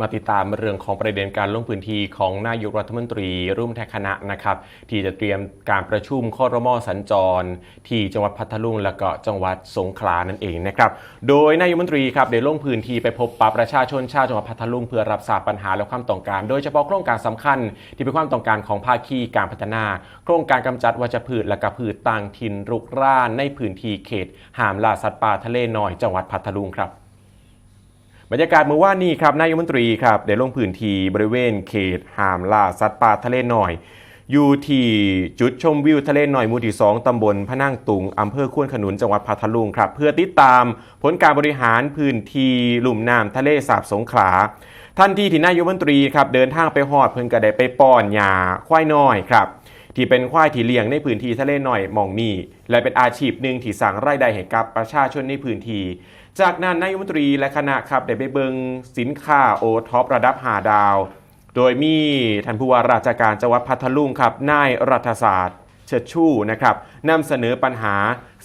มาติดตามเรื่องของประเด็นการลงพื้นที่ของนายกรัฐมนตรีร่วมแทคณะนะครับ ที่จะเตรียมการประชุมคอรมอสัญจร ที่จังหวัดพัทลุงและก็จังหวัดสงขลานั่นเองนะครับ โดยนายกรัฐมนตรีครับได้ลงพื้นที่ไปพบปะประชาชนชาวจังหวัดพัทลุงเพื่อรับทราบปัญหาและความต้องการ โดยเฉพาะโครงการสำคัญ ที่เป็นความต้องการของภาคีการพัฒนา โครงการกำจัดวัชพืชและกระพืชต่างถิ่นรุกร่านในพื้นที่เขตหามล่าสัตว์ป่าทะเลน้อยจังหวัดพัทลุงครับ บรรยากาศเมื่อวานนี้ครับนายมนตรีครับได้ลงพื้นที่บริเวณเขตหามล่าสัตว์ป่าทะเลน้อย อยู่ที่จุดชมวิวทะเลน้อยหมู่ที่ 2 ตำบลพะนั่งตุงอำเภอควนขนุนจังหวัดพัทลุงครับเพื่อติดตามผลการบริหารพื้นที่ลุ่มน้ำทะเลสาบสงขลาท่านที่ที่นายมนตรีครับเดินทางไปฮอดเพิ่นก็ได้ไปป้อนยาควายน้อยครับ ที่เป็นควายที่เลี้ยงในพื้นที่ทะเลหน่อยหมองนี่และเป็นอาชีพหนึ่งที่สร้างรายได้ให้กับประชาชนในพื้นที่จากนั้นนายมนตรีและคณะครับได้ไปเบิงสินค้าโอท็อประดับ5ดาว โดยมีท่านผู้ว่าราชการจังหวัดพัทลุงครับนายรัฐศาสตร์เชิดชู่นะครับนำเสนอปัญหา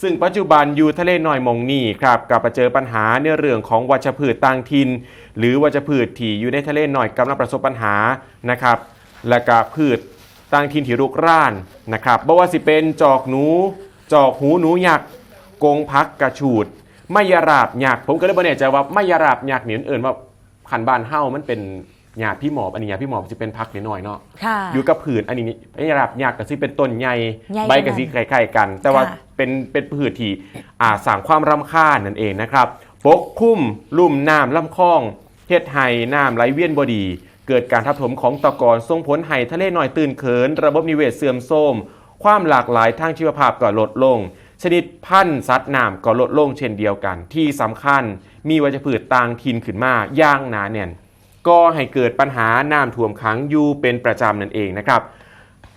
ซึ่งปัจจุบันอยู่ทะเลน่อยมองนี่ครับกับเจอปัญหาในเรื่องของวัชพืชต่างถิ่นหรือวัชพืชที่อยู่ในทะเลน่อยกำลังประสบปัญหานะครับ และก็พืช ต่างถิ่นที่รุกร่านนะครับบ่ว่าสิเป็นจอกหนู จอกหูหนูยักษ์กงพักกระฉูดไม่ยาราบยักษ์ผมก็เลยบ่แน่ใจว่าไม่ยาราบยักษ์นี่เอื่นว่าขันบ้านเฮ้ามันเป็นหยาพี่หมอบอันนี้หยาพี่หมอบจะเป็นพักนิดหน่อยเนาะค่ะอยู่กับผืนอันนี้นี่ไม่ยาราบยักษ์ก็สิเป็นต้นใหญ่ใหญ่ใบก็สิคล้ายๆกัน แต่ว่าค่ะเป็นเป็นพืชที่อาจสั่งความรำคาญนั่นเองนะครับปกคลุมลุ่มน้ำลำคลองเฮ็ดไห้น้ำไหลเวียนบดี เกิดการทับถมของตะกอนส่งผลให้ทะเลหน่อยตื่นเขิน ระบบนิเวศเสื่อมโทรมความหลากหลายทางชีวภาพก็ลดลง ชนิดพันธุ์สัตว์น้ำก็ลดลงเช่นเดียวกัน ที่สำคัญมีวัชพืชต่างถิ่นขึ้นมาย่างหนาแน่นก็ให้เกิดปัญหาน้ำท่วมขังอยู่เป็นประจำนั่นเองนะครับ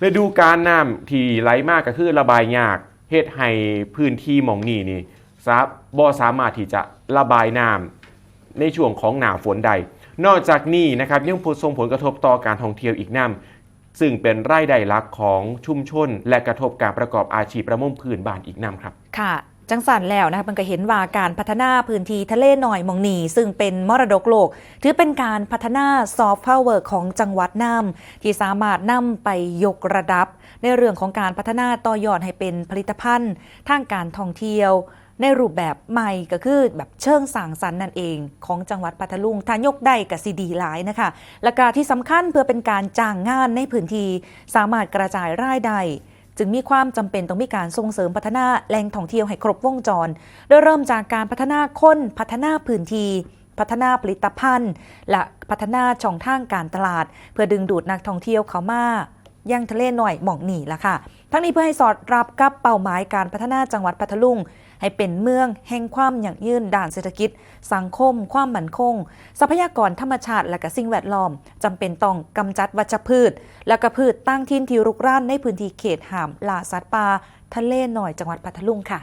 ฤดูการน้ำที่ไหลมากก็คือระบายยากเฮ็ดให้พื้นที่หมองนี่นี่ซาบ่สามารถที่จะระบายน้ำในช่วงของหนาฝนใด นอกจากนี้นะครับยังส่งผลกระทบต่อการท่องเที่ยวอีกน้ำซึ่งเป็นรายได้หลักของชุมชน และกระทบการประกอบอาชีพประมงพื้นบ้านอีกน้ำครับ ค่ะจังสันแล้วนะคะมันก็เห็นว่าการพัฒนาพื้นที่ทะเลหน่อยมองนีซึ่งเป็นมรดกโลก ถือเป็นการพัฒนาซอฟต์พาวเวอร์ของจังหวัดน่านที่สามารถนำไปยกระดับ ในเรื่องของการพัฒนาต่อยอดให้เป็นผลิตภัณฑ์ทางการท่องเที่ยว ในรูปแบบใหม่ก็คือแบบเชิงสร้างสรรค์นั่นเอง ของจังหวัดพัทลุงทานยกได้กับซีดีหลายนะคะและการที่สำคัญเพื่อเป็นการจ้างงานในพื้นที่สามารถกระจายรายได้จึงมีความจำเป็นต้องมีการส่งเสริมพัฒนาแหล่งท่องเที่ยวให้ครบวงจร โดยเริ่มจากการพัฒนาคนพัฒนาพื้นที่พัฒนาผลิตภัณฑ์ และพัฒนาช่องทางการตลาด เพื่อดึงดูดนักท่องเที่ยวเข้ามา ยังทะเลหน่อยหม่องหนีละค่ะ ทั้งนี้เพื่อให้สอดรับกับเป้าหมายการพัฒนาจังหวัดพัทลุงให้เป็นเมืองแห่งความยั่งยืนด้านเศรษฐกิจ สังคม ความมั่นคง ทรัพยากรธรรมชาติและก็สิ่งแวดล้อมจำเป็นต้องกำจัดวัชพืช และก็พืชตั้งทินที่รุกรานในพื้นที่เขตหามล่าสัตว์ป่าทะเลหน่อยจังหวัดพัทลุงค่ะ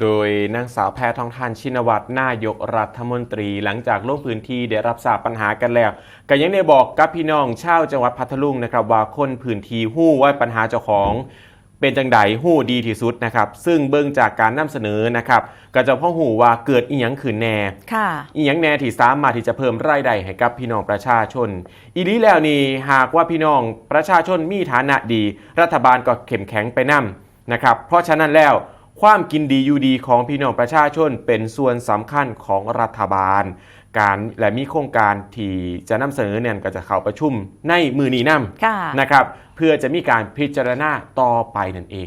โดยนางสาวแพทองทานชินวัตรนายกรัฐมนตรี หลังจากลงพื้นที่ได้รับทราบปัญหากันแล้วก็ยังได้บอกกับพี่น้องชาวจังหวัดพัทลุงนะครับว่าคนพื้นที่หู้ว่าปัญหาเจ้าของเป็นจังใดหู้ดีที่สุดนะครับ ซึ่งเบิ่งจากการนำเสนอนะครับก็จะพ่อหูว่าเกิดอีหยังขึ้นแน่ค่ะอีหยังแน่ที่สามารถที่จะเพิ่มรายได้ให้กับพี่น้องประชาชน อีนี้แล้วนี่หากว่าพี่น้องประชาชนมีฐานะดี รัฐบาลก็เข้มแข็งไปนํนะครับ เพราะฉะนั้นแล้ว ความกินดีอยู่ดีของพี่น้องประชาชนเป็นส่วนสำคัญของรัฐบาล การและมีโครงการที่จะนำเสนอเนี่ยก็จะเข้าประชุมในมือนี้นํค่ะนะครับ เพื่อจะมีการพิจารณาต่อไปนั่นเอง